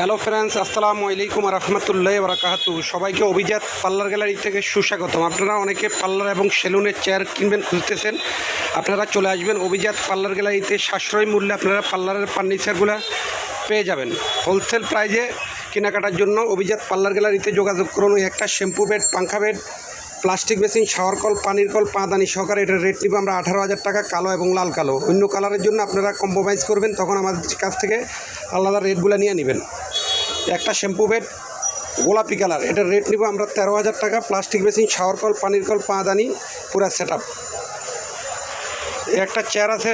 Hello friends, আসসালামু আলাইকুম রহমতুল্লাহ বরাকাহাতু সবাইকে অভিজাত পার্লার গ্যালারি থেকে সুস্বাগতম। আপনারা অনেকে পার্লার এবং সেলুনের চেয়ার কিনবেন, খুঁজতেছেন। আপনারা চলে আসবেন অভিজাত পার্লার গ্যালারিতে। সাশ্রয় মূল্যে আপনারা পার্লারের ফার্নিচারগুলো পেয়ে যাবেন। হোলসেল প্রাইজে কেনাকাটার জন্য অভিজাত পার্লার গ্যালারিতে যোগাযোগ করুন। একটা শ্যাম্পু বেড পাঙ্খা বেড, প্লাস্টিক মেশিন, শাওয়ার কল, পানির কল পাঁদানি সহকারে এটার রেট নিব আমরা আঠারো হাজার টাকা, কালো এবং লাল কালো। অন্য কালারের জন্য আপনারা কম্প্রোমাইজ করবেন, তখন আমাদের কাছ থেকে আলাদা রেটগুলো নিয়ে নেবেন। একটা শ্যাম্পু বেড, গোলাপি কালার। এটার রেট নিব আমরা তেরো হাজার টাকা প্লাস্টিক বেসিন শাওয়ার কল পানির কল পাঁদানি পুরা সেট আপ একটা চেয়ার আছে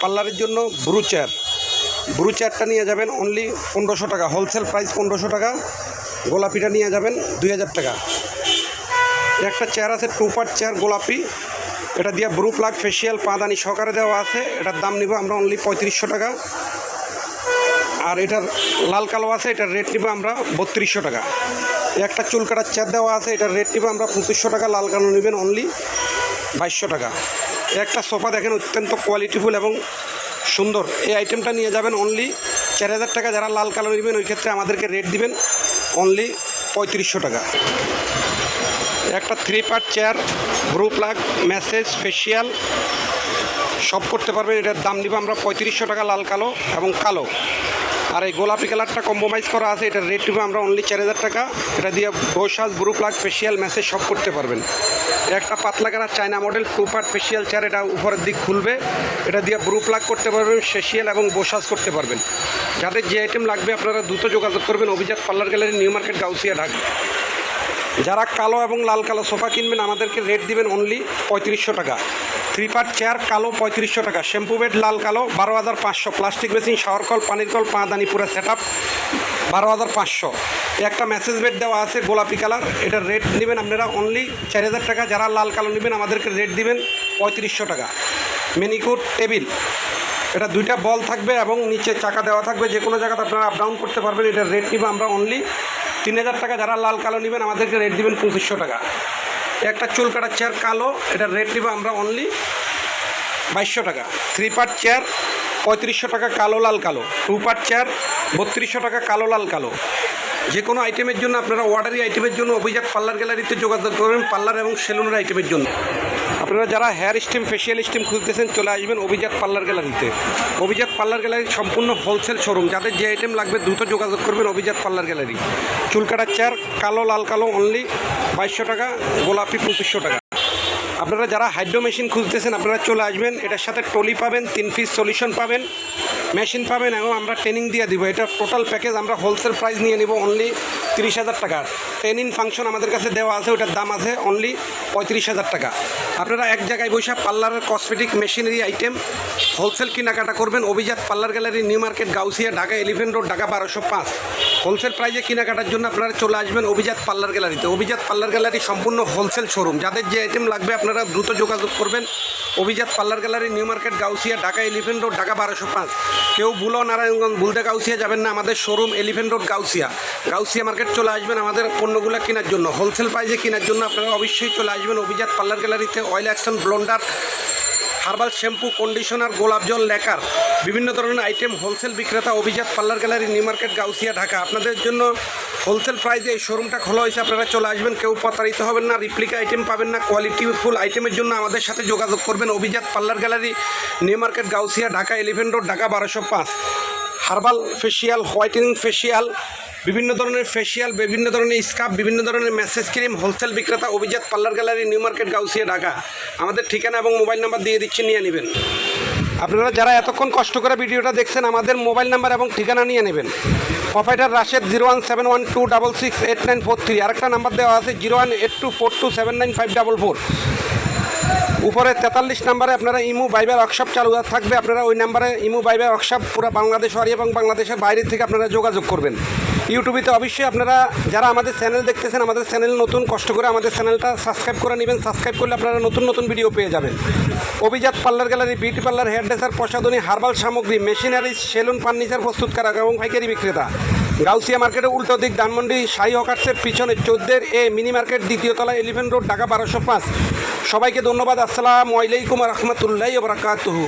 পার্লারের জন্য, ব্রু চেয়ার ব্রু চেয়ারটা নিয়ে যাবেন অনলি পনেরোশো টাকা হোলসেল প্রাইস পনেরোশো টাকা, গোলাপিটা নিয়ে যাবেন দুই হাজার টাকা। একটা চেয়ার আছে টু পার্ট চেয়ার গোলাপি। এটা দিয়ে ব্রু প্লাগ ফেসিয়াল পাদানি সহকারে দেওয়া আছে। এটার দাম নিব আমরা অনলি পঁয়ত্রিশশো টাকা। আর এটার লাল কালো আছে, এটার রেট নিব আমরা বত্রিশশো টাকা। একটা চুল কাটার চেয়ার দেওয়া আছে, এটার রেট নিব আমরা পঁচিশশো টাকা, লাল কালো নেবেন অনলি বাইশশো টাকা। একটা সোফা দেখেন অত্যন্ত কোয়ালিটিফুল এবং সুন্দর। এই আইটেমটা নিয়ে যাবেন অনলি চার হাজার টাকা, যারা লাল কালো নেবেন, ওই ক্ষেত্রে আমাদেরকে রেট দিবেন অনলি পঁয়ত্রিশশো টাকা। একটা three part chair brow pluck massage facial সব করতে পারবেন। এটার দাম নিব আমরা পঁয়ত্রিশশো টাকা, লাল কালো এবং কালো। আর এই গোলাপি কালারটা কম্প্রোমাইজ করা আছে এটার রেট নিব আমরা অনলি চার হাজার টাকা, এটা দিয়ে বসাজ ব্রু প্লাগ ফেশিয়াল মেসেজ সব করতে পারবেন। একটা পাতলা colour China model two part facial chair এটা উপরের দিক খুলবে, এটা দিয়ে ব্রু প্লাগ করতে পারবেন ফেশিয়াল এবং বসাজ করতে পারবেন। যাদের যে আইটেম লাগবে আপনারা দ্রুত যোগাযোগ করবেন, অভিজাত parlour gallery new market, Gausia, Dhaka. যারা কালো এবং লাল কালো সোফা কিনবেন, আমাদেরকে রেট দিবেন অনলি পঁয়ত্রিশশো টাকা। থ্রি পার্ট চেয়ার কালো পঁয়ত্রিশশো টাকা। শ্যাম্পু বেড লাল কালো, বারো হাজার পাঁচশো। প্লাস্টিক মেশিন শাওয়ার কল পানির কল পাঁদানি পুরো সেট আপ বারো হাজার পাঁচশো। একটা মেসেজ বেড দেওয়া আছে, গোলাপি কালার এটার রেট নেবেন আপনারা অনলি চার হাজার টাকা। যারা লাল কালো নেবেন, আমাদেরকে রেট দিবেন পঁয়ত্রিশশো টাকা। মেনিকুট টেবিল এটা দুইটা বল থাকবে এবং নিচে চাকা দেওয়া থাকবে। যে কোনো জায়গাতে আপনারা আপ ডাউন করতে পারবেন এটার রেট নিব আমরা অনলি তিন হাজার টাকা যারা লাল কালো নেবেন, আমাদেরকে রেট দিবেন পঁচিশশো টাকা। একটা চুল কাটার চেয়ার কালো এটার রেট নিব আমরা অনলি বাইশশো টাকা। থ্রি পার্ট চেয়ার পঁয়ত্রিশশো টাকা কালো, লাল কালো। টু পার্ট চেয়ার বত্রিশশো টাকা কালো, লাল কালো। যে কোনো আইটেমের জন্য আপনারা অর্ডারি আইটেমের জন্য অভিজাত পার্লার গ্যালারিতে যোগাযোগ করবেন পার্লার এবং সেলুনের আইটেমের জন্য। আপনারা যারা হেয়ার স্টিম ফেসিয়াল স্টিম খুঁজতেছেন চলে আসবেন অভিজাত পার্লার গ্যালারিতে। অভিজাত পার্লার গ্যালারি সম্পূর্ণ হোলসেল শোরুম যাদের যে আইটেম লাগবে, দ্রুত যোগাযোগ করবেন অভিজাত পার্লার গ্যালারি। চুল কাটার চেয়ার কালো, লাল, কালো অনলি বাইশশো টাকা, গোলাপি পঁচিশশো টাকা। আপনারা যারা হাইড্রো মেশিন খুঁজতেছেন আপনারা চলে আসবেন। এটার সাথে টলি পাবেন, তিন পিস সলিউশন পাবেন মেশিন পাবেন, এবং আমরা ট্রেনিং দিয়ে দিব। এটা টোটাল প্যাকেজ আমরা হোলসেল প্রাইস নিয়ে নিব অনলি তিরিশ হাজার টাকা। ট্রেনিং ফাংশন আমাদের কাছে দেওয়া আছে, ওটার দাম আছে অনলি পঁয়ত্রিশ হাজার টাকা। আপনারা এক জায়গায় বসে পার্লারের কসমেটিক মেশিনারি আইটেম হোলসেল কেনাকাটা করবেন। Abhijat parlour gallery, New Market, Gausia, Dhaka Elephant Road Dhaka, বারোশো পাঁচ। হোলসেল প্রাইজে কেনাকাটার জন্য আপনারা চলে আসবেন অভিজাত পার্লার গ্যালারিতে। অভিজাত পার্লার গ্যালারি সম্পূর্ণ হোলসেল শোরুম যাদের যে আইটেম লাগবে আপনারা দ্রুত যোগাযোগ করবেন। Abhijat parlour gallery, New Market, Gausia, Dhaka Elephant Road, Dhaka বারোশো পাঁচ। কেউ ভুলো নারায়ণগঞ্জ ভুলতে গাউসিয়া যাবেন না। আমাদের showroom Elephant Road, Gausia. Gausia market চলে আসবেন আমাদের পণ্যগুলো কেনার জন্য। হোলসেল প্রাইজে কেনার জন্য আপনারা অবশ্যই চলে আসবেন। অভিজাত পার্লার গ্যালারিতে oil action blonder herbal shampoo, conditioner, গোলাপ জল, লেকার, বিভিন্ন ধরনের আইটেম, হোলসেল বিক্রেতা Abhijat parlour gallery, New Market, Gausia, Dhaka. আপনাদের জন্য হোলসেল প্রাইসে এই শোরুমটা খোলা হয়েছে, আপনারা চলে আসবেন, কেউ প্রতারিত হবেন না, রিপ্লিকা আইটেম পাবেন না কোয়ালিটি ফুল আইটেমের জন্য আমাদের সাথে যোগাযোগ করবেন, Abhijat parlour gallery, New Market, Gausia, Dhaka Elephant Road Dhaka, বারোশো পাঁচ। হার্বাল ফেসিয়াল হোয়াইটেনিং ফেসিয়াল বিভিন্ন ধরনের ফেসিয়াল বিভিন্ন ধরনের স্কাপ বিভিন্ন ধরনের ম্যাসেজ ক্রিম হোলসেল বিক্রেতা Abhijat parlour gallery, New Market, Gausia, Dhaka. আমাদের ঠিকানা এবং মোবাইল নাম্বার দিয়ে দিচ্ছি, নিয়ে নেবেন। আপনারা যারা এতক্ষণ কষ্ট করে ভিডিওটা দেখছেন, আমাদের মোবাইল নাম্বার এবং ঠিকানা নিয়ে নেবেন। Proprietor Rashed zero one seven one two double six eight nine four three. আরেকটা নাম্বার দেওয়া আছে zero one eight two four two seven nine five double four. উপরে তেতাল্লিশ নাম্বারে আপনারা ইমু, বাইবার ওয়ার্কশপ চালু থাকবে। আপনারা ওই নাম্বারে ইমু, বাইবার ওয়ার্কশপ পুরো বাংলাদেশ হরি এবং বাংলাদেশের বাইরে থেকে আপনারা যোগাযোগ করবেন। ইউটিউবেতে অবশ্যই আপনারা যারা আমাদের চ্যানেল দেখতেছেন, আমাদের চ্যানেল নতুন, কষ্ট করে আমাদের চ্যানেলটা সাবস্ক্রাইব করে নেবেন। সাবস্ক্রাইব করলে আপনারা নতুন নতুন ভিডিও পেয়ে যাবেন। অভিজাত parlour gallery beauty parlour hair dresser প্রসাধনী হার্বাল সামগ্রী মেশিনারি সেলুন ফার্নিচার প্রস্তুতকারক এবং পাইকারি বিক্রেতা। গাউসিয়া মার্কেটের উল্টো দিক, ধানমন্ডি, শাহী হকার্সের পিছনে চোদ্দের এ মিনি মার্কেট দ্বিতীয় তলা এলিভেন রোড ঢাকা বারোশো পাঁচ। সবাইকে ধন্যবাদ, আসসালামু আলাইকুম রহমতুল্লাহ বরাকাতুহু।